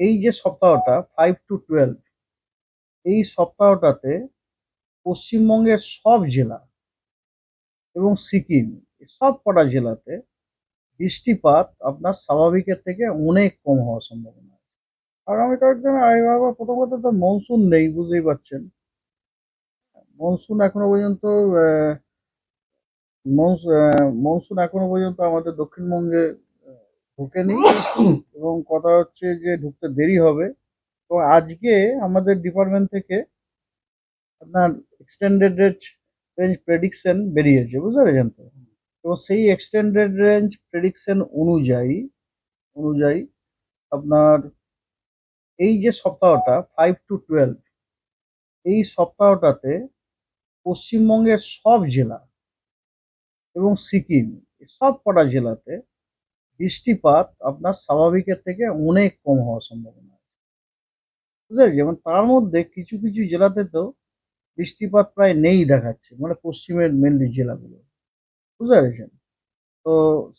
এই যে সপ্তাহটা ফাইভ টু টুয়েলভ এই সপ্তাহটাতে পশ্চিমবঙ্গের সব জেলা এবং সিকিম সব কটা জেলাতে বৃষ্টিপাত আপনার স্বাভাবিকের থেকে অনেক কম হওয়ার সম্ভাবনা আছে। আগামী কয়েকদিনে আবহাওয়া প্রথম কথা তো মনসুন নেই, বুঝতেই পারছেন। মনসুন এখনও পর্যন্ত মনসুন এখনও পর্যন্ত আমাদের দক্ষিণবঙ্গে ঢোকেনি এবং কথা হচ্ছে যে ঢুকতে দেরি হবে। তো আজকে আমাদের ডিপার্টমেন্ট থেকে আপনার এক্সটেন্ডেড রেঞ্জ রেঞ্জ প্রেডিকশন বেরিয়েছে, বুঝতে পেরেছেন তো? তো সেই এক্সটেন্ডেড রেঞ্জ প্রেডিকশন অনুযায়ী অনুযায়ী আপনার এই যে সপ্তাহটা ফাইভ টু টুয়েলভ এই সপ্তাহটাতে পশ্চিমবঙ্গের সব জেলা এবং সিকিম সব কটা জেলাতে বৃষ্টিপাত আপনার স্বাভাবিকের থেকে অনেক কম হওয়ার সম্ভাবনা আছে। পেরেছি? যেমন তার মধ্যে কিছু কিছু জেলাতে তো বৃষ্টিপাত প্রায় নেই দেখাচ্ছে মানে পশ্চিমের মেনলি জেলাগুলো। বুঝতে পেরেছেন? তো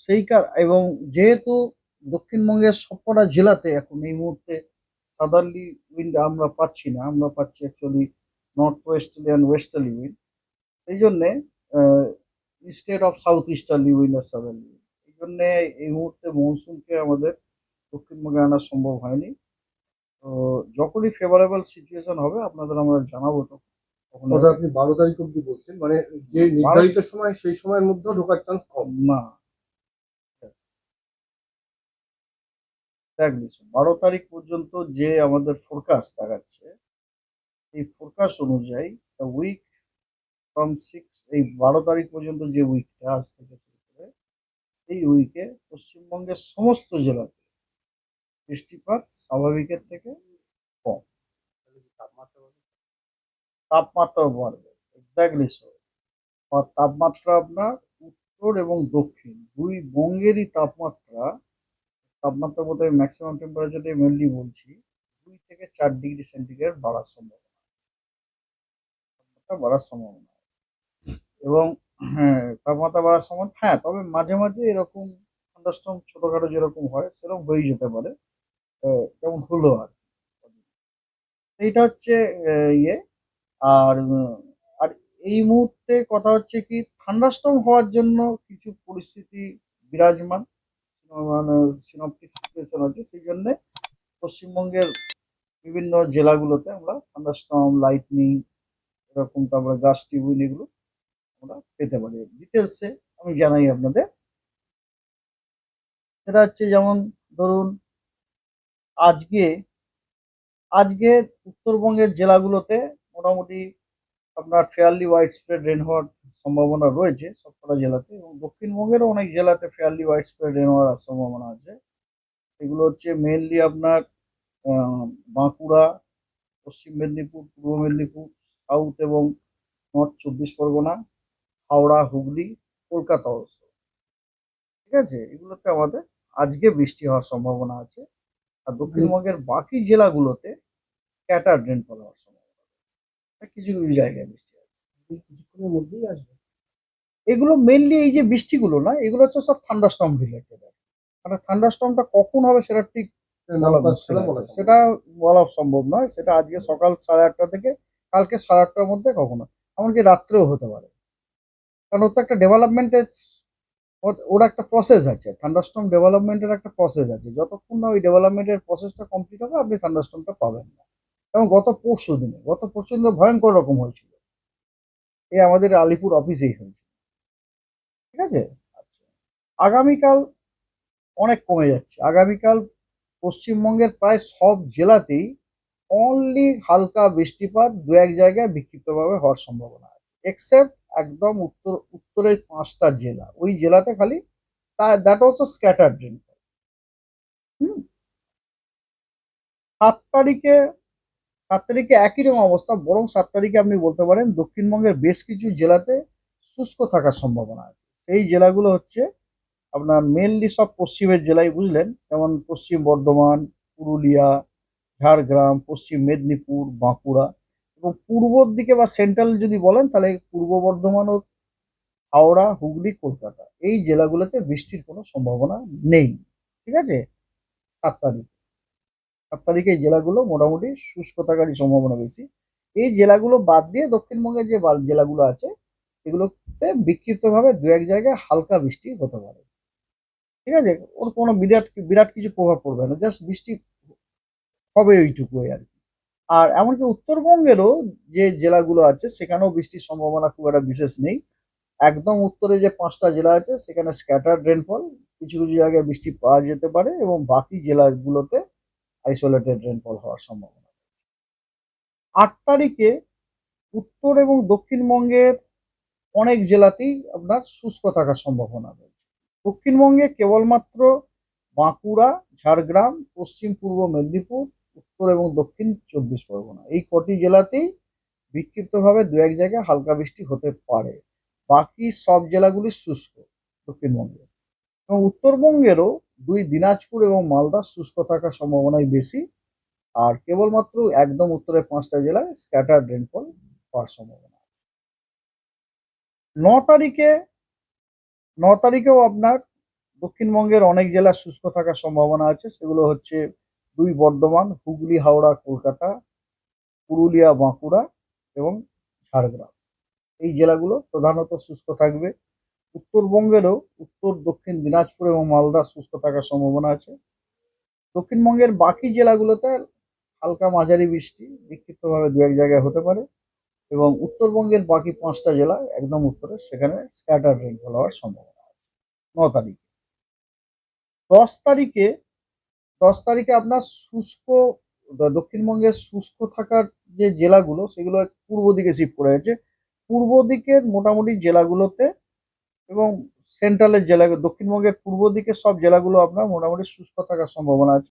সেই কার, এবং যেহেতু দক্ষিণবঙ্গের সবকটা জেলাতে এখন এই মুহূর্তে সাদারলি উইন্ড আমরা পাচ্ছি না, আমরা পাচ্ছি actually north westerly and westerly wind সেই জন্যে state of south easterly wind R southerly জন্যে এই মুহূর্তে মৌসুমকে আমাদের দক্ষিণবঙ্গে আনা সম্ভব হয়নি। তো যখনই ফেভারেবল সিচুয়েশন হবে আপনাদের আমরা জানাব তখন। তখন আপনি বারো তারিখ অব্দি বলছেন মানে যে নির্ধারিত সময় সেই সময়ের মধ্যেও ঢোকার চান্স কম। না। বারো তারিখ পর্যন্ত যে আমাদের ফোরকাস্ট দেখাচ্ছে এই ফোরকাস্ট অনুযায়ী উইক ফ্রম সিক্স এই বারো তারিখ পর্যন্ত যে উইকটা আজ থেকে এই উইকে পশ্চিমবঙ্গের সমস্ত জেলাতে বৃষ্টিপাত স্বাভাবিকের থেকে কম। তাপমাত্রা বাড়বে এক্স্যাক্টলি সো তাপমাত্রা আপনার উত্তর এবং দক্ষিণ, দুই বঙ্গেরই তাপমাত্রা তাপমাত্রা বলতে ম্যাক্সিমাম টেম্পারেচারে মেনলি বলছি, দুই থেকে চার ডিগ্রি সেন্টিগ্রেড বাড়ার সম্ভাবনা বাড়ার সম্ভাবনা এবং হ্যাঁ তাপমাত্রা বাড়ার সময় হ্যাঁ তবে মাঝে মাঝে এরকম থান্ডারস্টর্ম ছোটখাটো যেরকম হয়, সেরকম হয়েই যেতে পারে। যেমন হলো আর। এইটা হচ্ছে ইয়ে। আর আর এই মুহূর্তে কথা হচ্ছে কি থান্ডারস্টর্ম হওয়ার জন্য কিছু পরিস্থিতি বিরাজমান। মানে সিনপটিক সিচুয়েশন আছে, সেই জন্য পশ্চিমবঙ্গের বিভিন্ন জেলাগুলোতে আমরা থান্ডারস্টর্ম লাইটনিং এরকম তারপরে গাছটি উইন এগুলো আমরা পেতে পারি। ডিটেলসে আমি জানাই আপনাদের। সেটা হচ্ছে যেমন ধরুন, আজকে আজকে উত্তরবঙ্গের জেলাগুলোতে মোটামুটি আপনার ফেয়ারলি ওয়াইড স্প্রেড রেন হওয়ার সম্ভাবনা রয়েছে সবকটা জেলাতে এবং দক্ষিণবঙ্গেরও অনেক জেলাতে ফেয়ারলি ওয়াইড স্প্রেড রেন হওয়ার সম্ভাবনা আছে। এগুলো হচ্ছে মেনলি আপনার বাঁকুড়া, পশ্চিম মেদিনীপুর, পূর্ব মেদিনীপুর সাউথ এবং নর্থ চব্বিশ পরগনা। হাওড়া হুগলি কলকাতা অবশ্য। ঠিক আছে? এগুলোতে আমাদের আজকে বৃষ্টি হওয়ার সম্ভাবনা আছে। আর দক্ষিণবঙ্গের বাকি জেলাগুলোতে স্ক্যাটার রেনফল হওয়ার সম্ভাবনা আছে। কিছু কিছু জায়গায় বৃষ্টি আছে কিছুক্ষণের মধ্যেই আসবে। এগুলো মেনলি এই যে বৃষ্টিগুলো না এগুলো হচ্ছে সব থান্ডারস্টর্ম রিলেটেড মানে থান্ডারস্টর্মটা কখন হবে সেটা ঠিক সেটা বলা সম্ভব নয়। সেটা আজকে সকাল সাড়ে আটটা থেকে কালকে সাড়ে আটটার মধ্যে কখনো। এমনকি রাত্রেও হতে পারে। কারণ ওর তো একটা ডেভেলপমেন্টের ওর একটা প্রসেস আছে। থান্ডারস্টর্ম ডেভেলপমেন্টের একটা প্রসেস আছে। যতক্ষণ না ওই ডেভেলপমেন্টের প্রসেসটা কমপ্লিট হবে, আপনি থান্ডারস্টর্মটা পাবেন না। এবং গত পরশু দিনে, গত পরশু দিনে ভয়ঙ্কর রকম হয়েছিল। এই আমাদের আলিপুর অফিসেই হয়েছিল ঠিক আছে? আচ্ছা। আগামীকাল অনেক কমে যাচ্ছে। আগামীকাল পশ্চিমবঙ্গের প্রায় সব জেলাতেই অনলি হালকা বৃষ্টিপাত দু এক জায়গায় বিক্ষিপ্তভাবে হওয়ার সম্ভাবনা আছে। এক্সেপ্ট একদম উত্তর, উত্তরের পাঁচটা জেলা। ওই জেলাতে খালি that also scatter rainfall hmm? সাত তারিখে সাত তারিখে একই রকম অবস্থা, বরং সাত তারিখে আপনি বলতে পারেন দক্ষিণবঙ্গের বেশ কিছু জেলাতে শুষ্ক থাকার সম্ভাবনা আছে। সেই জেলাগুলো হচ্ছে আপনার মেনলি সব পশ্চিমের জেলায়, বুঝলেন? যেমন পশ্চিম বর্ধমান, পুরুলিয়া, ঝাড়গ্রাম, পশ্চিম মেদিনীপুর, বাঁকুড়া। এবং পূর্বর দিকে বা সেন্ট্রাল যদি বলেন, তাহলে পূর্ব বর্ধমান ও হাওড়া, হুগলি, কলকাতা এই জেলাগুলোতে বৃষ্টির কোনো সম্ভাবনা নেই। ঠিক আছে? সাত তারিখ। সাত তারিখে এই জেলাগুলো মোটামুটি শুষ্ক থাকারই সম্ভাবনা বেশি। এই জেলাগুলো বাদ দিয়ে দক্ষিণবঙ্গের যে জেলাগুলো আছে, সেগুলোতে বিক্ষিপ্তভাবে দু এক জায়গায় হালকা বৃষ্টি হতে পারে। ঠিক আছে? ওর কোনো বিরাট বিরাট কিছু প্রভাব পড়বে না। জাস্ট বৃষ্টি হবে ওইটুকুই আর কি। আর এমনকি উত্তরবঙ্গেরও যে জেলাগুলো আছে, সেখানেও বৃষ্টির সম্ভাবনা খুব একটা বিশেষ নেই। একদম উত্তরে যে পাঁচটা জেলা আছে, সেখানে স্ক্যাটার রেনফল কিছু কিছু জায়গায় বৃষ্টি পাওয়া যেতে পারে এবং বাকি জেলাগুলোতে আইসোলেটেড রেনফল হওয়ার সম্ভাবনা আট তারিখে উত্তর এবং দক্ষিণবঙ্গের অনেক জেলাতেই আপনার শুষ্ক থাকার সম্ভাবনা রয়েছে। দক্ষিণবঙ্গে কেবলমাত্র বাঁকুড়া, ঝাড়গ্রাম পশ্চিম পূর্ব মেদিনীপুর উত্তর এবং দক্ষিণ চব্বিশ পরগনা। এই কটি জেলাতেই বিক্ষিপ্তভাবে দু এক জায়গায় হালকা বৃষ্টি হতে পারে। বাকি সব জেলাগুলি শুষ্ক দক্ষিণবঙ্গে এবং উত্তরবঙ্গেরও দুই দিনাজপুর এবং মালদা শুষ্ক থাকার সম্ভাবনাই বেশি। আর কেবলমাত্র একদম উত্তরের পাঁচটা জেলায় স্ক্যাটার রেনফল হওয়ার সম্ভাবনা আছে। ন তারিখে, ন তারিখেও আপনার দক্ষিণবঙ্গের অনেক জেলা শুষ্ক থাকার সম্ভাবনা আছে। সেগুলো হচ্ছে দুই বর্ধমান, হুগলি, হাওড়া, কলকাতা, পুরুলিয়া, বাঁকুড়া এবং ঝাড়গ্রাম। এই জেলাগুলো প্রধানত শুষ্ক থাকবে। উত্তরবঙ্গেরও উত্তর, দক্ষিণ দিনাজপুর এবং মালদা শুষ্ক থাকার সম্ভাবনা আছে। দক্ষিণবঙ্গের বাকি জেলাগুলোতে হালকা মাঝারি বৃষ্টি বিক্ষিপ্তভাবে দু এক জায়গায় হতে পারে এবং উত্তরবঙ্গের বাকি পাঁচটা জেলা একদম উত্তরে, সেখানে স্ক্যাটার রেনফল হওয়ার সম্ভাবনা আছে। ন তারিখে। দশ তারিখে দশ তারিখে আপনার শুষ্ক দক্ষিণবঙ্গের শুষ্ক থাকার যে জেলাগুলো, সেগুলো পূর্ব দিকে শিফট করা হয়েছে পূর্ব দিকের মোটামুটি জেলাগুলোতে এবং সেন্ট্রালের জেলা, দক্ষিণবঙ্গের পূর্ব দিকের সব জেলাগুলো আপনার মোটামুটি শুষ্ক থাকার সম্ভাবনা আছে।